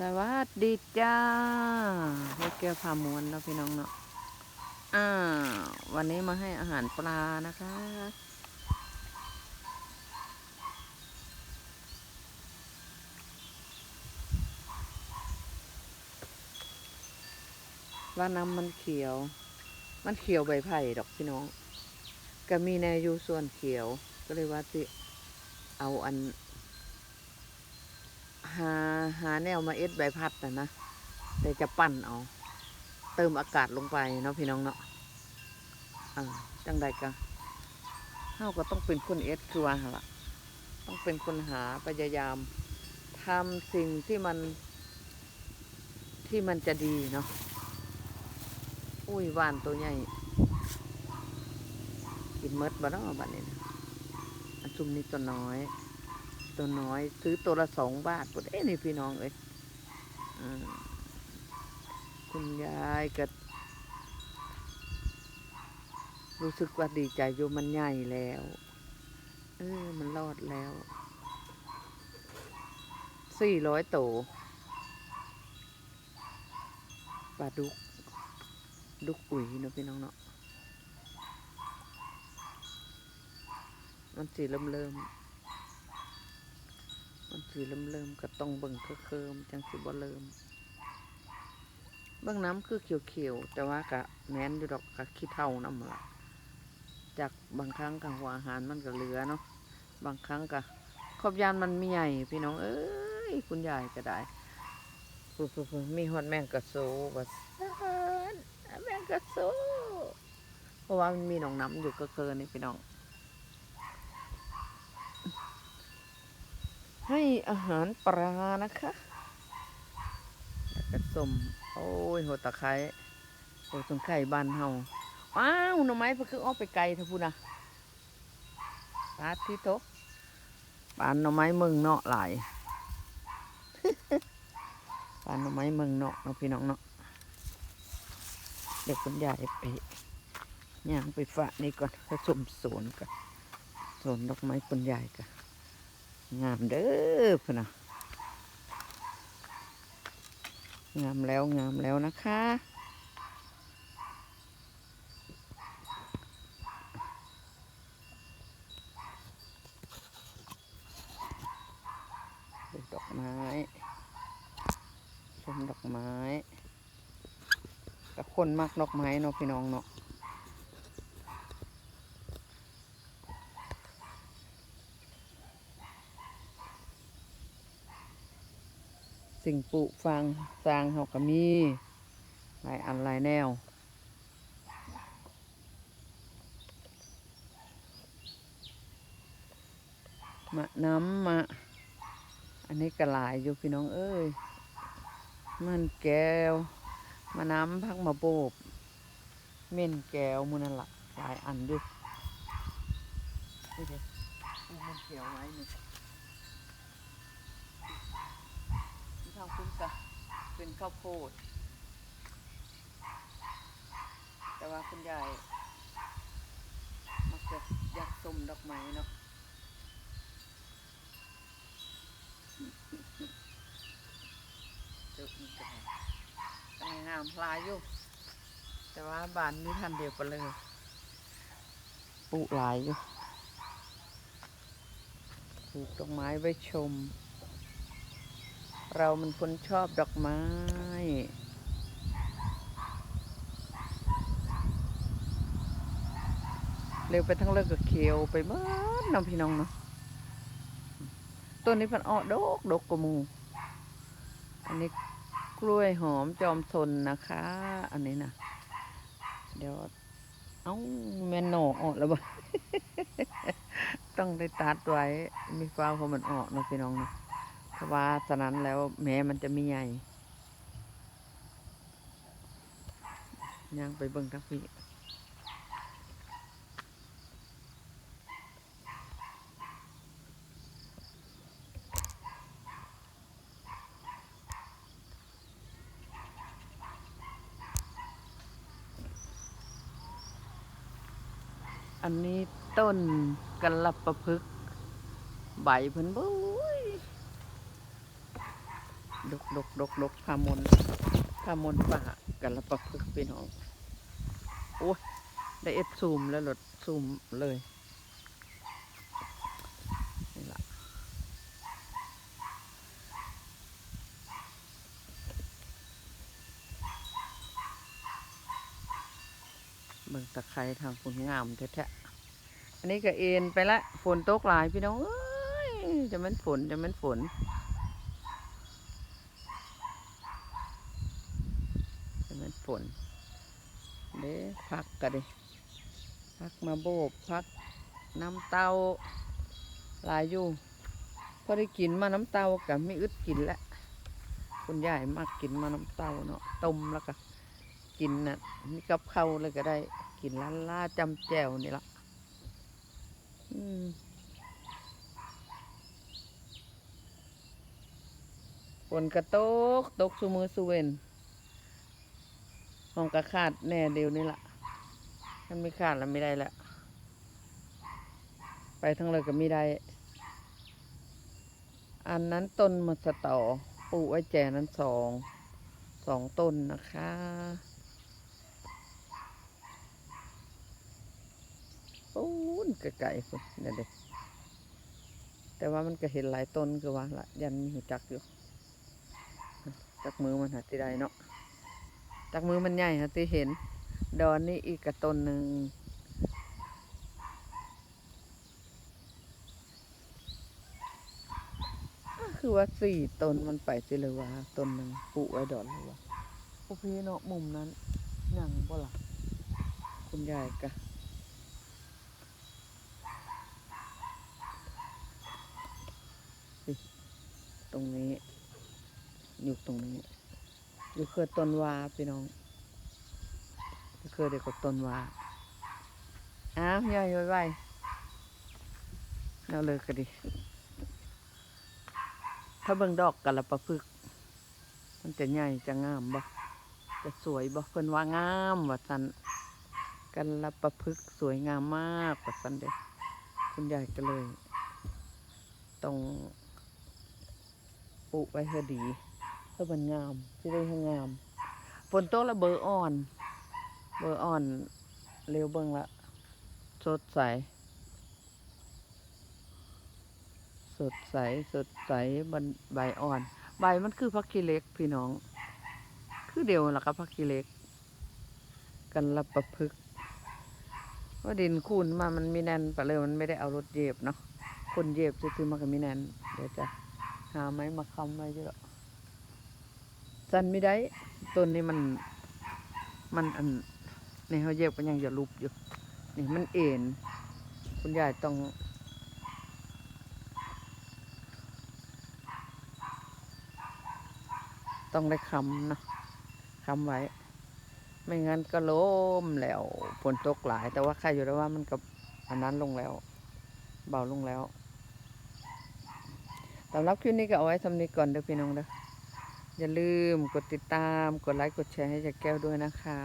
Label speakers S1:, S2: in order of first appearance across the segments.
S1: สวัสดีจ้าพวกแก้วพามวนเนาะพี่น้องเนาะอ่าวันนี้มาให้อาหารปลานะคะ ว่าน้ำมันเขียว มันเขียวใบไผ่ดอกพี่น้อง ก็มีแนวอยู่ส่วนเขียว ก็เลยว่าสิเอาอัน หาหาแนวมาเอ็ดใบพัดนะนะแต่จะปั่นเอาเติมอากาศลงไปเนาะพี่น้องเนาะอ่าจังใดกะเฮาก็ต้องเป็นคนเอ็ดคือว่าหั่นละต้องเป็นคนหาพยายามทำสิ่งที่มันที่มันจะดีเนาะอุ้ยหวานตัวใหญ่กินเมดบ่เนาะบัดนี้นะอันซุมนี้ตัวน้อย ตัวน้อย ซื้อตัวละสองบาทปุ๊ดเอ้นี่พี่น้องเอ้ยอคุณยายก็รู้สึกว่าดีใจอยู่มันใหญ่แล้ว เออ มันรอดแล้ว สี่ร้อยโตปลาดุก ดุกอุ๋ยเนาะพี่น้องเนาะ มันสีเริ่มเริ่ม ๆมันสีเริ่มเริ่มๆก็ต้องเบิ่งเคิมจังสิบ่เริ่มเบื้องน้ำคือเขียวๆแต่ว่ากะแม้นอยู่ดอกกะขี้เท่าน้ำละจากบางครั้งกะหัวอาหารมันก็เหลือเนาะบางครั้งกะขอบยานมันมีใหญ่พี่น้องเอ้ยคุณยายก็ได้ปุ๊บๆมีฮอดแมงกะโซว่าซ่านแมงกะโซเพราะว่ามันมีหนองน้ำอยู่ก็เกินนี่พี่น้อง ให้อาหารปลานะคะแล้วก็ส้มโอ้ยโหตะไคร้โอ้ตรงไข่บ้านเฮาว้าวหน่อไม้เพิ่นคือออกไปไกลเถอะพูนะปาที่โตะปานหน่อไม้มืองเนาะหลายปานหน่อไม้มืองเนาะเนาะพี่น้องเนาะเด็กคุณยายไปย่างไปฝะนี่ก่อนผสมสวนก่อนสวนดอกไม้คุณยายก่อน งามเด้อพะนะงามแล้วงามแล้วนะคะ ดอกไม้ชมดอกไม้กับคนมักดอกไม้เนาะพี่น้องเนาะ สิ่งปลูกฟังสร้างเฮาก็มีหลายอันหลายแนวมะน้ำมะ อันนี้ก็หลายอยู่พี่น้องเอ้ย มันแก้วมะน้ำพักมาโบบเม่นแก้วมูนั่นละหลายอันอยู่นี่เด็มันเขียวไว้นี่ที่างคุณกะเป็นข้าวโพด แต่ว่าคุณยายมักจะอยากชมดอกไม้เนาะจุดนี้ก็ได้งามหลายอยู่ แต่ว่าบานนี้ทันเดียวไปเลยปลูกหลายอยู่ปลูกดอกไม้ไว้ชม เรามันคนชอบดอกไม้ เร็วไปทั้งเลิกกับเขียวไปเมื่อน้องพี่น้องเนาะต้นนี้พันอ้อดกดกกว่ามู อันนี้กล้วยหอมจอมทนนะคะ อันนี้นะเดี๋ยวเอ้าแม่นหนอออกแล้วบ่ต้องได้ตัดไว้ มีฟ้าวของมันออกนะพี่น้องเนาะ เพราะว่าฉะนั้นแล้วแม้มันจะมีใหญ่ย่างไปเบิ่งทักพี่อันนี้ต้นกัลประพึกใบเพิ่นบุ้ย ดกดกดกดกพามนพามนป่ากันละปะพฤกษ์พี่น้อง โอ้ยได้เอฟซูมแล้วหลดซูมเลยนี่ละเบิ่งตะไคร้ทางฝนงามแท้ๆอันนี้ก็เอ็นไปละ ฝนตกหลายพี่น้องเอ้ยจะมันฝนจะมันฝน จะมันฝนเด้พักกันดิพักมาโบกพักน้ำเต้าลายอยู่พอได้กินมาน้ำเต้ากับไม่อึดกินแล้วคุณยายมากกินมาน้ำเต้าเนาะต้มแล้วก็กินน่ะมีกับข้าวเลยก็ได้กินล้านล่าจำแจวนี่ละอืมฝนกระตกตกสุมือสุเวน ห้องกระขาดแน่เดียวนี่ละถ้าไม่ขาดแล้วไม่ได้ละไปทั้งเลยก็ไม่ได้ อันนั้นต้นมะสตอปลูกไว้แจนั้นสอง สองต้นนะคะ ปูนไก่ๆคุณเดี๋ยวเด็กแต่ว่ามันก็เห็นหลายต้นคือว่าละยันมีหูจักอยู่ จักมือมันหาที่ใดเนาะ จากมือมันใหญ่ค่ะที่เห็น ดอนนี่อีกกระต้นหนึ่งคือว่าสี่ต้นมันไปสิเลยว่าต้นหนึ่งปลูกไว้ดอนเลยว่าโอเคเนาะมุมนั้นยังบ่ล่ะคุณยายกะตรงนี้ อยู่ตรงนี้ อยู่เครือต้นวาพี่น้องอยู่เครือเด็กกับต้นวาอ้าวย่อยไว้ไว้เราเลยก็ดีถ้าเบิ่งดอกกันละประพฤกมันจะใหญ่จะงามบ่จะสวยบ่เพิ่นว่างามว่าสันกันละประพฤกสวยงามมากว่าสันเด็กคุณยายก็เลยต้องปลูกไว้เพื่อดี เพื่อมันงามที่ได้ให้งามฝนตกแล้วเบอร์อ่อน เบอร์อ่อนเร็วเบิ่งละสดใส สดใสสดใสบนใบอ่อน ใบมันคือพักกีเล็กพี่น้อง คือเดียวล่ะครับพักกีเล็ก กันละประพฤกษ์ว่าดินคูนมามันมีแน่นไปเลยมันไม่ได้เอารถเยียบเนาะคนเหยียบซื้อมาก็มีแน่นเดี๋ยวจะหาไม้มาค้ำไว้เยอะ สันไม่ได้ต้นนี้มันมันอันในเขาเย็บมันยังจะลุบอยู่นี่มันเอ็นคุณยายต้องต้องได้คำนะคำไว้ ไม่งั้นก็ล้มแล้วฝนตกหลาย แต่ว่าใครอยู่แล้วว่ามันกับอันนั้นลงแล้ว เบาลงแล้วสำหรับคลิปนี้ก็เอาไว้สำนี้ก่อนเด้อพี่น้องเด้อ อย่าลืมกดติดตาม กดไลค์ กดแชร์ให้จากแก้วด้วยนะคะ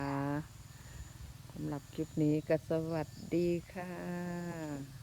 S1: สำหรับคลิปนี้ก็สวัสดีค่ะ